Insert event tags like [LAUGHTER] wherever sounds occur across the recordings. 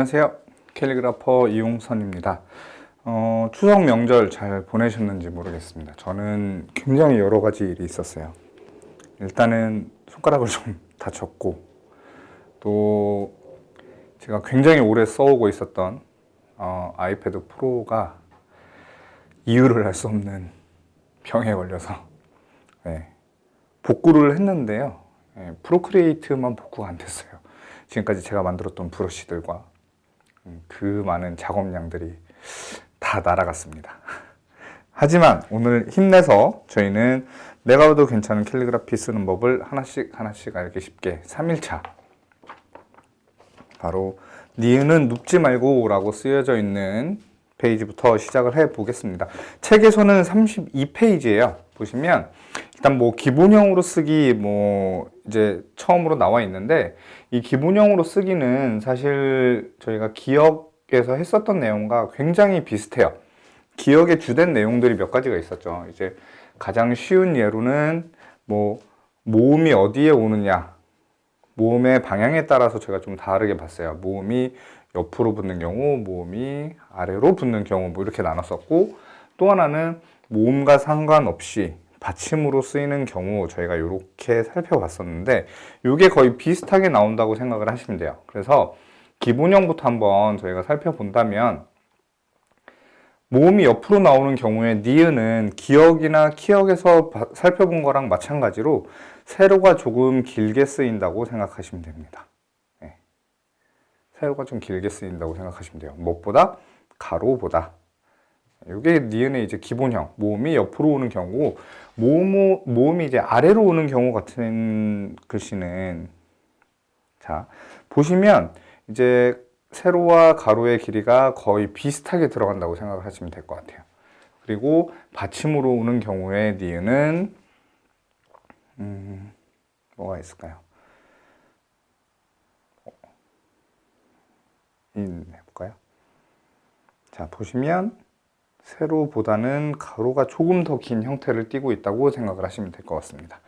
안녕하세요. 캘리그라퍼 이용선입니다. 어, 추석 명절 잘 보내셨는지 모르겠습니다. 저는 굉장히 여러 가지 일이 있었어요. 일단은 손가락을 좀 [LAUGHS] 다쳤고, 또 제가 굉장히 오래 써오고 있었던 어, 아이패드 프로가 이유를 알 수 없는 병에 걸려서 네, 복구를 했는데요. 네, 프로크리에이트만 복구가 안 됐어요. 지금까지 제가 만들었던 브러쉬들과 음, 그 많은 작업량들이 다 날아갔습니다. 하지만 오늘 힘내서 저희는 내가 봐도 괜찮은 캘리그라피 쓰는 법을 하나씩 하나씩 알기 쉽게 3일차 바로 니은은 눕지 말고 라고 쓰여져 있는 페이지부터 시작을 해 보겠습니다. 책에서는 32페이지예요. 보시면 일단 뭐 기본형으로 쓰기 뭐 이제 처음으로 나와 있는데 이 기본형으로 쓰기는 사실 저희가 기억에서 했었던 내용과 굉장히 비슷해요. 기억의 주된 내용들이 몇 가지가 있었죠. 이제 가장 쉬운 예로는 뭐 모음이 어디에 오느냐, 모음의 방향에 따라서 제가 좀 다르게 봤어요. 모음이 옆으로 붙는 경우, 모음이 아래로 붙는 경우 뭐 이렇게 나눴었고 또 하나는 모음과 상관없이 받침으로 쓰이는 경우 저희가 이렇게 살펴봤었는데 이게 거의 비슷하게 나온다고 생각을 하시면 돼요. 그래서 기본형부터 한번 저희가 살펴본다면 모음이 옆으로 나오는 경우에 니은은 기억이나 키역에서 바- 살펴본 거랑 마찬가지로 세로가 조금 길게 쓰인다고 생각하시면 됩니다. 네. 세로가 좀 길게 쓰인다고 생각하시면 돼요. 무엇보다 가로보다. 이게 니은의 이제 기본형. 모음이 옆으로 오는 경우, 모음, 모음이 이제 아래로 오는 경우 같은 글씨는 자 보시면 이제 세로와 가로의 길이가 거의 비슷하게 들어간다고 생각을 하시면 될 것 같아요. 그리고 받침으로 오는 경우에 니은은 음, 뭐가 있을까요? 인 해볼까요? 자 보시면 세로보다는 가로가 조금 더 긴 형태를 띠고 있다고 생각을 하시면 될 것 같습니다.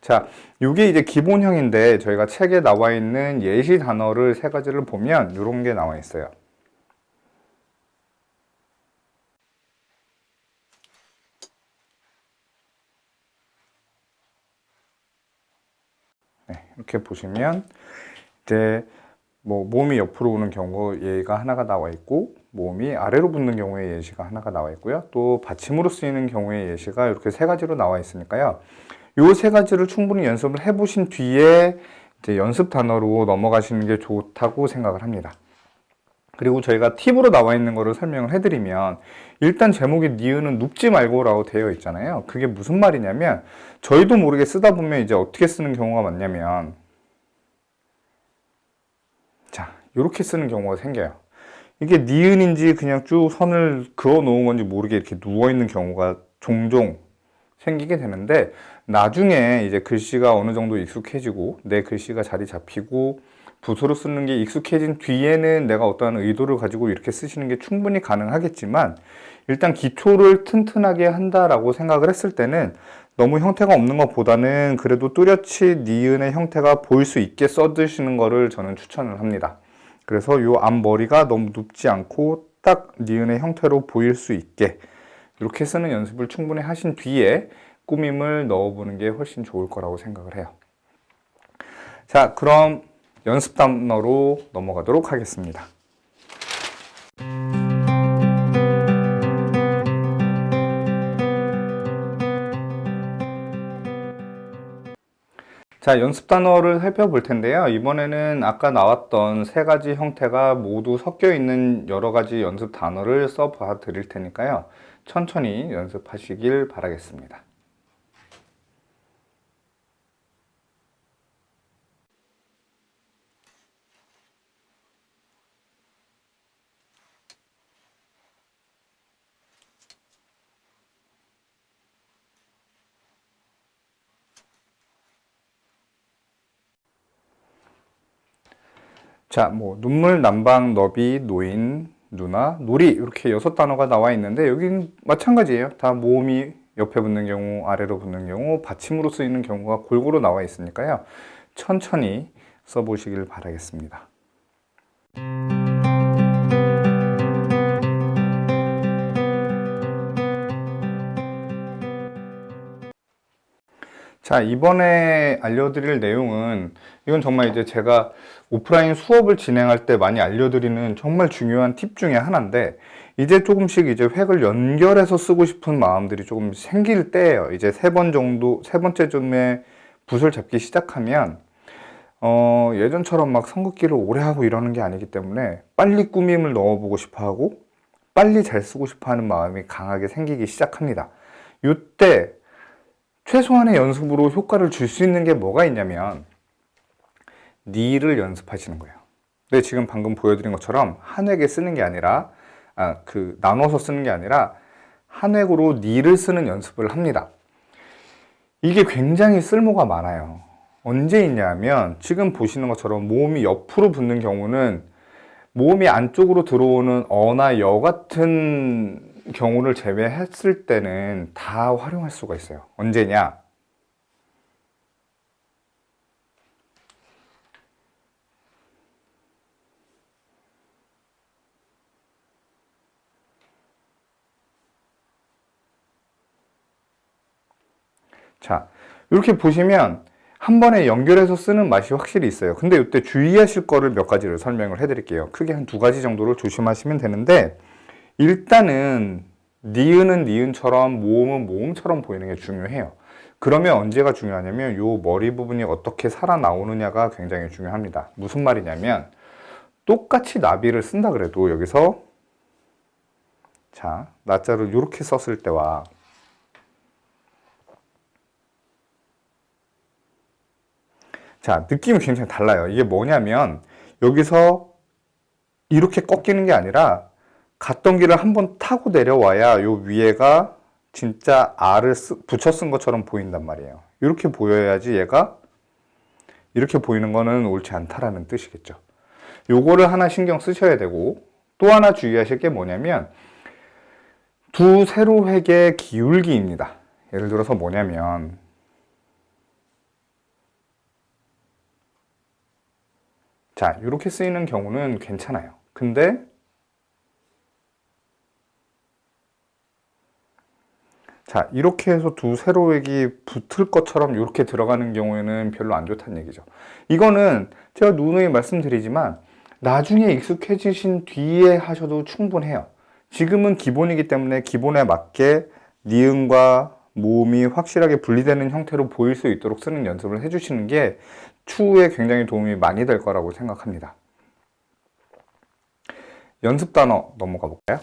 자, 이게 이제 기본형인데 저희가 책에 나와 있는 예시 단어를 세 가지를 보면 이런 게 나와 있어요. 네, 이렇게 보시면 이제 뭐 몸이 옆으로 오는 경우 예가 하나가 나와 있고 몸이 아래로 붙는 경우의 예시가 하나가 나와 있고요. 또 받침으로 쓰이는 경우의 예시가 이렇게 세 가지로 나와 있으니까요. 요 세 가지를 충분히 연습을 해보신 뒤에 이제 연습 단어로 넘어가시는 게 좋다고 생각을 합니다. 그리고 저희가 팁으로 나와 있는 거를 설명을 해드리면 일단 제목이 니은은 눕지 말고라고 되어 있잖아요. 그게 무슨 말이냐면 저희도 모르게 쓰다 보면 이제 어떻게 쓰는 경우가 많냐면 자 이렇게 쓰는 경우가 생겨요. 이게 니은인지 그냥 쭉 선을 그어 놓은 건지 모르게 이렇게 누워 있는 경우가 종종 생기게 되는데 나중에 이제 글씨가 어느 정도 익숙해지고 내 글씨가 자리 잡히고 붓으로 쓰는 게 익숙해진 뒤에는 내가 어떠한 의도를 가지고 이렇게 쓰시는 게 충분히 가능하겠지만 일단 기초를 튼튼하게 한다라고 생각을 했을 때는 너무 형태가 없는 것보다는 그래도 뚜렷이 니은의 형태가 보일 수 있게 써드시는 거를 저는 추천을 합니다. 그래서 요 앞머리가 너무 눕지 않고 딱 니은의 형태로 보일 수 있게 이렇게 쓰는 연습을 충분히 하신 뒤에 꾸밈을 넣어보는 게 훨씬 좋을 거라고 생각을 해요. 자, 그럼 연습 단어로 넘어가도록 하겠습니다. 자, 연습 단어를 살펴볼 텐데요. 이번에는 아까 나왔던 세 가지 형태가 모두 섞여 있는 여러 가지 연습 단어를 써봐 드릴 테니까요. 천천히 연습하시길 바라겠습니다. 자, 뭐 눈물, 난방, 너비, 노인, 누나, 놀이 이렇게 여섯 단어가 나와 있는데 여긴 마찬가지예요. 다 모음이 옆에 붙는 경우, 아래로 붙는 경우, 받침으로 쓰이는 경우가 골고루 나와 있으니까요. 천천히 써보시길 바라겠습니다. 자, 이번에 알려드릴 내용은 이건 정말 이제 제가 오프라인 수업을 진행할 때 많이 알려드리는 정말 중요한 팁 중에 하나인데 이제 조금씩 이제 획을 연결해서 쓰고 싶은 마음들이 조금 생길 때예요. 이제 세 번 정도, 세 번째쯤에 붓을 잡기 시작하면 어, 예전처럼 막 선긋기를 오래 하고 이러는 게 아니기 때문에 빨리 꾸밈을 넣어보고 싶어 하고 빨리 잘 쓰고 싶어 하는 마음이 강하게 생기기 시작합니다. 이때 최소한의 연습으로 효과를 줄 수 있는 게 뭐가 있냐면 니를 연습하시는 거예요. 근데 지금 방금 보여드린 것처럼 한 획에 쓰는 게 아니라 아, 그 나눠서 쓰는 게 아니라 한 획으로 니를 쓰는 연습을 합니다. 이게 굉장히 쓸모가 많아요. 언제 있냐면 지금 보시는 것처럼 모음이 옆으로 붙는 경우는 모음이 안쪽으로 들어오는 어나 여 같은 경우를 제외했을 때는 다 활용할 수가 있어요. 언제냐? 자, 이렇게 보시면 한 번에 연결해서 쓰는 맛이 확실히 있어요. 근데 이때 주의하실 거를 몇 가지를 설명을 해드릴게요. 크게 한 두 가지 정도를 조심하시면 되는데 일단은 니은은 니은처럼 모음은 모음처럼 보이는 게 중요해요. 그러면 언제가 중요하냐면 요 머리 부분이 어떻게 살아나오느냐가 굉장히 중요합니다. 무슨 말이냐면 똑같이 나비를 쓴다 그래도 여기서 자 나자를 이렇게 썼을 때와 자 느낌이 굉장히 달라요. 이게 뭐냐면 여기서 이렇게 꺾이는 게 아니라 갔던 길을 한번 타고 내려와야 요 위에가 진짜 알을 쓰, 붙여 쓴 것처럼 보인단 말이에요. 이렇게 보여야지 얘가 이렇게 보이는 거는 옳지 않다라는 뜻이겠죠. 요거를 하나 신경 쓰셔야 되고 또 하나 주의하실 게 뭐냐면 두 세로 획의 기울기입니다. 예를 들어서 뭐냐면 자, 이렇게 쓰이는 경우는 괜찮아요. 근데 자, 이렇게 해서 두 세로획이 붙을 것처럼 이렇게 들어가는 경우에는 별로 안 좋다는 얘기죠. 이거는 제가 누누이 말씀드리지만 나중에 익숙해지신 뒤에 하셔도 충분해요. 지금은 기본이기 때문에 기본에 맞게 니은과 모음이 확실하게 분리되는 형태로 보일 수 있도록 쓰는 연습을 해주시는 게 추후에 굉장히 도움이 많이 될 거라고 생각합니다. 연습 단어 넘어가 볼까요?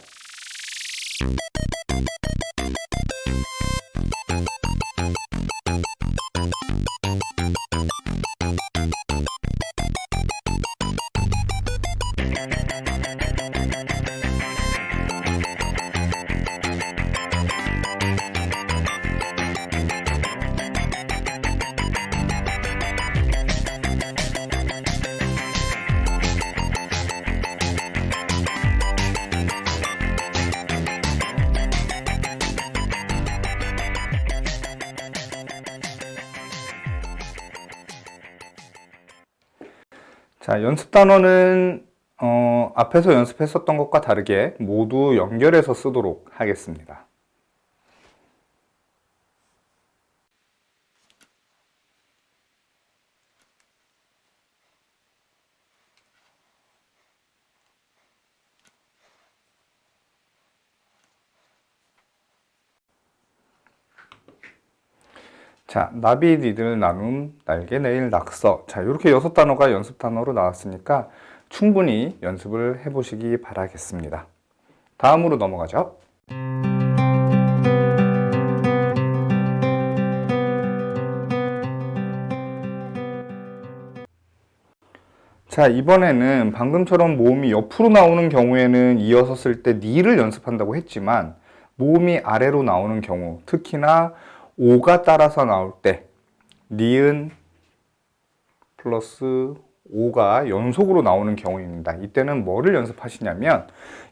자, 연습 단어는 어, 앞에서 연습했었던 것과 다르게 모두 연결해서 쓰도록 하겠습니다. 자, 나비 니들 나눔, 날개 내일 낙서. 자, 이렇게 여섯 단어가 연습 단어로 나왔으니까 충분히 연습을 해보시기 바라겠습니다. 다음으로 넘어가죠. 자, 이번에는 방금처럼 모음이 옆으로 나오는 경우에는 이어서 쓸 때 니를 연습한다고 했지만 모음이 아래로 나오는 경우, 특히나 오가 따라서 나올 때 니은 플러스 오가 연속으로 나오는 경우입니다. 이때는 뭐를 연습하시냐면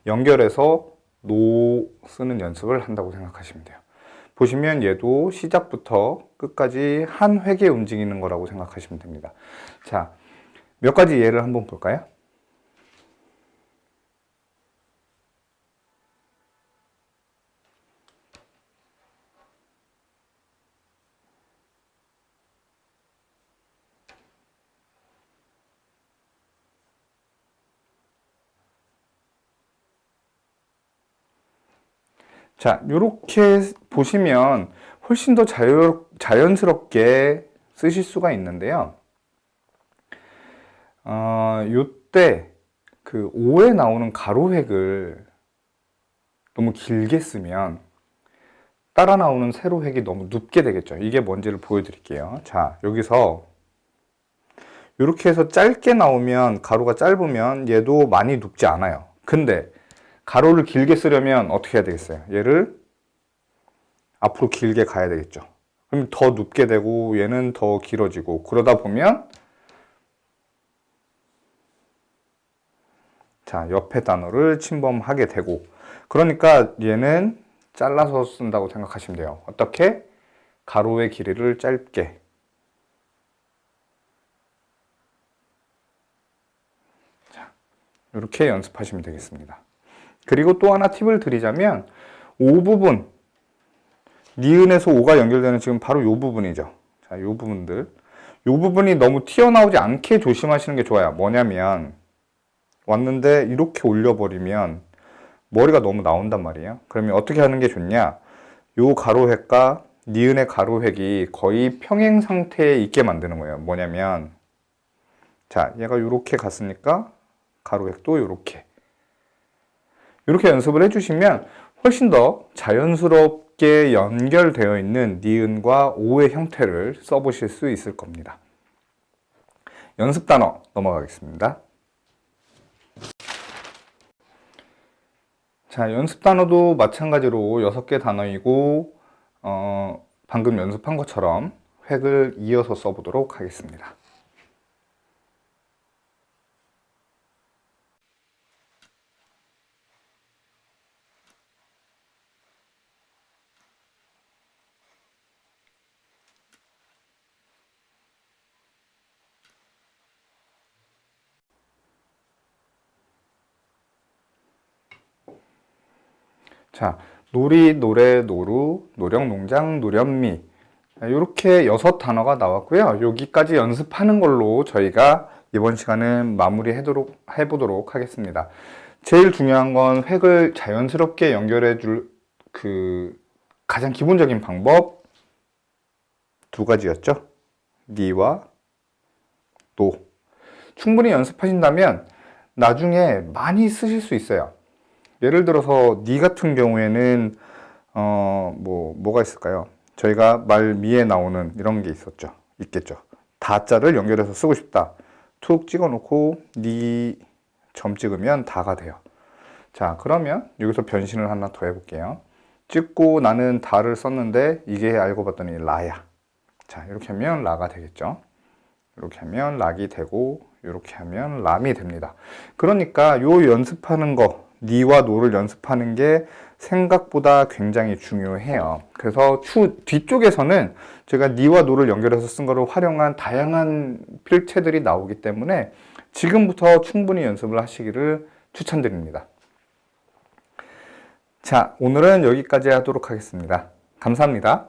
연결해서 노 쓰는 연습을 한다고 생각하시면 돼요. 보시면 얘도 시작부터 끝까지 한 획에 움직이는 거라고 생각하시면 됩니다. 자, 몇 가지 예를 한번 볼까요? 자, 이렇게 보시면 훨씬 더 자유, 자연스럽게 쓰실 수가 있는데요. 어, 요때 그 5에 나오는 가로획을 너무 길게 쓰면 따라 나오는 세로 획이 너무 눕게 되겠죠. 이게 뭔지를 보여드릴게요. 자, 여기서 이렇게 해서 짧게 나오면 가로가 짧으면 얘도 많이 눕지 않아요. 근데 가로를 길게 쓰려면 어떻게 해야 되겠어요? 얘를 앞으로 길게 가야 되겠죠. 그럼 더 눕게 되고 얘는 더 길어지고 그러다 보면 자, 옆에 단어를 침범하게 되고 그러니까 얘는 잘라서 쓴다고 생각하시면 돼요. 어떻게? 가로의 길이를 짧게 자, 이렇게 연습하시면 되겠습니다. 그리고 또 하나 팁을 드리자면 오 부분 니은에서 오가 연결되는 지금 바로 이 부분이죠. 자, 이 부분들. 이 부분이 너무 튀어나오지 않게 조심하시는 게 좋아요. 뭐냐면 왔는데 이렇게 올려버리면 머리가 너무 나온단 말이에요. 그러면 어떻게 하는 게 좋냐? 요 가로획과 니은의 가로획이 거의 평행 상태에 있게 만드는 거예요. 뭐냐면 자, 얘가 이렇게 갔으니까 가로획도 이렇게 이렇게 연습을 해주시면 훨씬 더 자연스럽게 연결되어 있는 니은과 오의 형태를 써보실 수 있을 겁니다. 연습 단어 넘어가겠습니다. 자, 연습 단어도 마찬가지로 6개 단어이고, 어, 방금 연습한 것처럼 획을 이어서 써보도록 하겠습니다. 자, 놀이, 노래, 노루, 노령농장, 노련미. 이렇게 여섯 단어가 나왔고요. 여기까지 연습하는 걸로 저희가 이번 시간은 마무리 해도록, 해보도록 하겠습니다. 제일 중요한 건 획을 자연스럽게 연결해 줄 그 가장 기본적인 방법 두 가지였죠. 니와 노. 충분히 연습하신다면 나중에 많이 쓰실 수 있어요. 예를 들어서 니 같은 경우에는 어 뭐 뭐가 있을까요? 저희가 말미에 나오는 이런 게 있었죠. 있겠죠. 다자를 연결해서 쓰고 싶다. 툭 찍어놓고 니 점 찍으면 다가 돼요. 자 그러면 여기서 변신을 하나 더 해볼게요. 찍고 나는 다를 썼는데 이게 알고 봤더니 라야. 자 이렇게 하면 라가 되겠죠. 이렇게 하면 락이 되고 이렇게 하면 람이 됩니다. 그러니까 요 연습하는 거 니와 노를 연습하는 게 생각보다 굉장히 중요해요. 그래서 추 뒤쪽에서는 제가 니와 노를 연결해서 쓴 거를 활용한 다양한 필체들이 나오기 때문에 지금부터 충분히 연습을 하시기를 추천드립니다. 자, 오늘은 여기까지 하도록 하겠습니다. 감사합니다.